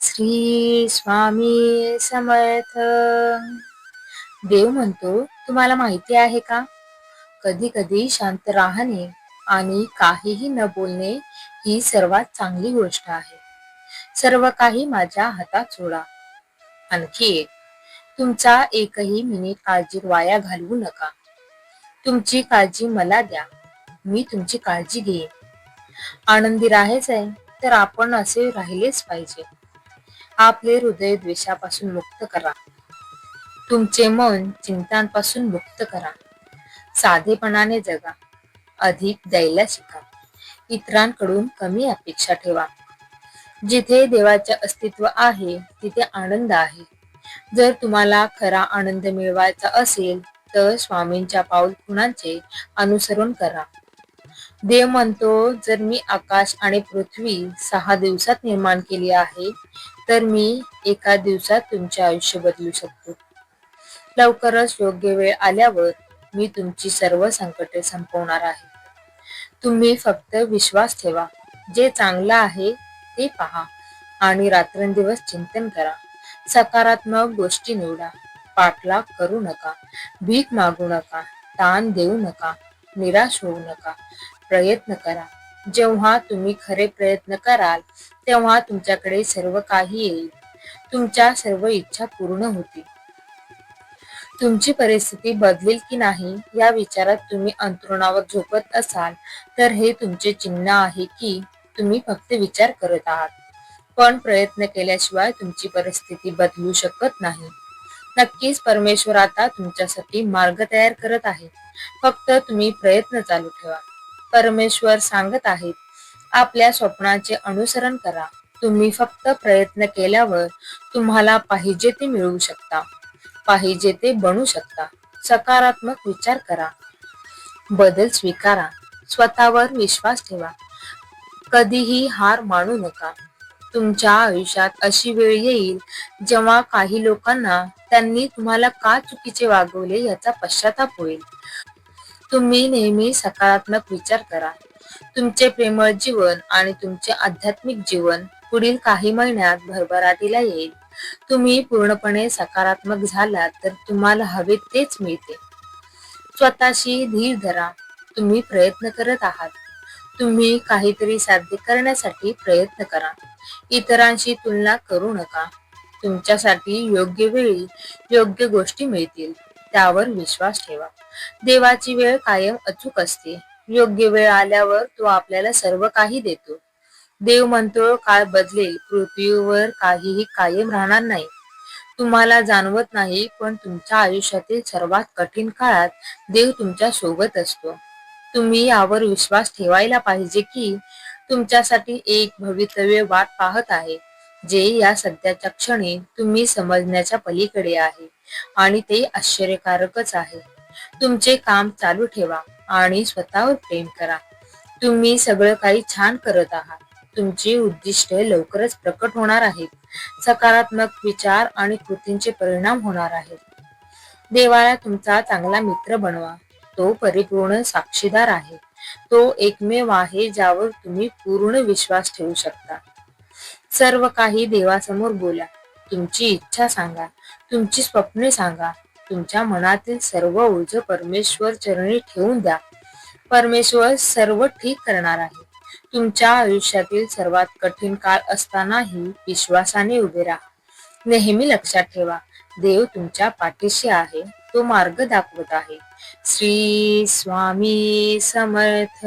श्री स्वामी समर्थ. देव म्हणतो तुम्हाला माहिती आहे का? कधी कधी शांत राहणे आणि काहीही न बोलणे ही सर्वात चांगली गोष्ट आहे. सर्व काही माझ्या हातात सोडा. आणखी एक तुमचा एकही मिनिट काळजी वाया घालवू नका. तुमची काळजी मला द्या. मी तुमची काळजी घेईन. आनंदी राहायचंय तर आपण असे राहिलेच पाहिजे. आपले हृदय द्वेषापासून मुक्त करा. तुमचे मन चिंतांपासून मुक्त करा. साधेपणाने जगा. अधिक द्यायला शिका. इतरांकडून कमी अपेक्षा ठेवा. जिथे देवाचे अस्तित्व आहे तिथे आनंद आहे. जर तुम्हाला खरा आनंद मिळवायचा असेल तर स्वामींच्या पाऊल खुणांचे अनुसरण करा. देव म्हणतो जर मी आकाश आणि पृथ्वी सहा दिवसात निर्माण केली आहे तर मी एका दिवसात तुमचे आयुष्य बदलू शकतो. लवकरच योग्य वेळ आल्यावर मी तुमची सर्व संकटे संपवणार आहे. तुम्ही फक्त विश्वास ठेवा. जे चांगलं आहे ते पहा. आणि रात्रंदिवस चिंतन करा. सकारात्मक गोष्टी निवडा. पाठलाग करू नका. भीक मागू नका. ताण देऊ नका. निराश होऊ नका. प्रयत्न करा. जेव्हा तुम्ही खरे प्रयत्न कराल तेव्हा तुमच्याकडे सर्व काही येईल. तुमच्या सर्व इच्छा पूर्ण होतील. तुमची परिस्थिती बदलेल की नाही या विचारात तुम्ही अंतरुणावर झोपत असाल तर हे तुमचे चिन्ह आहे की तुम्ही फक्त विचार करत आहात. पण प्रयत्न केल्याशिवाय तुमची परिस्थिती बदलू शकत नाही. नक्कीच परमेश्वर आता तुमच्यासाठी मार्ग तयार करत आहे. फक्त तुम्ही प्रयत्न चालू ठेवा. परमेश्वर सांगत आहेत आपल्या स्वप्नाचे अनुसरण करा. तुम्ही फक्त प्रयत्न केल्यावर तुम्हाला पाहिजे ते मिळवू शकता. पाहिजे ते बनू शकता. सकारात्मक विचार करा. बदल स्वीकारा. स्वतःवर विश्वास ठेवा. कधीही हार मानू नका. तुमच्या आयुष्यात अशी वेळ येईल जेव्हा काही लोकांना त्यांनी तुम्हाला का चुकीचे वागवले याचा पश्चाताप होईल. तुम्ही नेहमी सकारात्मक विचार करा. तुमचे प्रेमळ जीवन आणि तुमचे आध्यात्मिक जीवन पुढील काही महिन्यात भरभराटीला येईल. तुम्ही पूर्णपणे सकारात्मक झालात तर तुम्हाला हवे तेच मिळते. स्वतःशी धीर धरा. तुम्ही प्रयत्न करत आहात. तुम्ही काहीतरी साध्य करण्यासाठी प्रयत्न करा. इतरांशी तुलना करू नका. तुमच्यासाठी योग्य वेळी योग्य गोष्टी मिळतील त्यावर विश्वास ठेवा. देवाची वेळ कायम अचूक असते. योग्य वेळ आल्यावर तो आपल्याला सर्व काही देतो. देव म्हणतो काळ बदलेल पृथ्वीवर काहीही कायम राहणार नाही. तुम्हाला जाणवत नाही पण तुमच्या आयुष्यातील सर्वात कठीण काळात देव तुमच्यासोबत असतो. तुम्ही यावर विश्वास ठेवायला पाहिजे की तुमच्यासाठी एक भवितव्य वाट पाहत आहे जे या सध्याच्या क्षणी तुम्ही समजण्याच्या पलीकडे आहे आणि ते आश्चर्यकारकच आहे. तुमचे काम चालू ठेवा आणि स्वतःवर प्रेम करा. तुम्ही सगळं काही छान करत आहात. तुमची उद्दिष्ट लवकरच प्रकट होणार आहेत. सकारात्मक विचार आणि कृतींचे परिणाम होणार आहेत. देवाला तुमचा चांगला मित्र बनवा. तो परिपूर्ण साक्षीदार आहे. तो एकमेव आहे ज्यावर तुम्ही पूर्ण विश्वास ठेवू शकता. सर्व काही देवासमोर बोला. तुमची इच्छा सांगा. तुमची स्वप्ने सांगा. तुमच्या मनातील सर्व ओझ परमेश्वर चरणी ठेवून द्या. परमेश्वर सर्व ठीक करणार आहे. तुमच्या आयुष्यातील सर्वात कठीण काळ असतानाही विश्वासाने उभे राहा. नेहमी लक्षात ठेवा. देव तुमच्या पाठीशी आहे. तो मार्ग दाखवत आहे. श्री स्वामी समर्थ.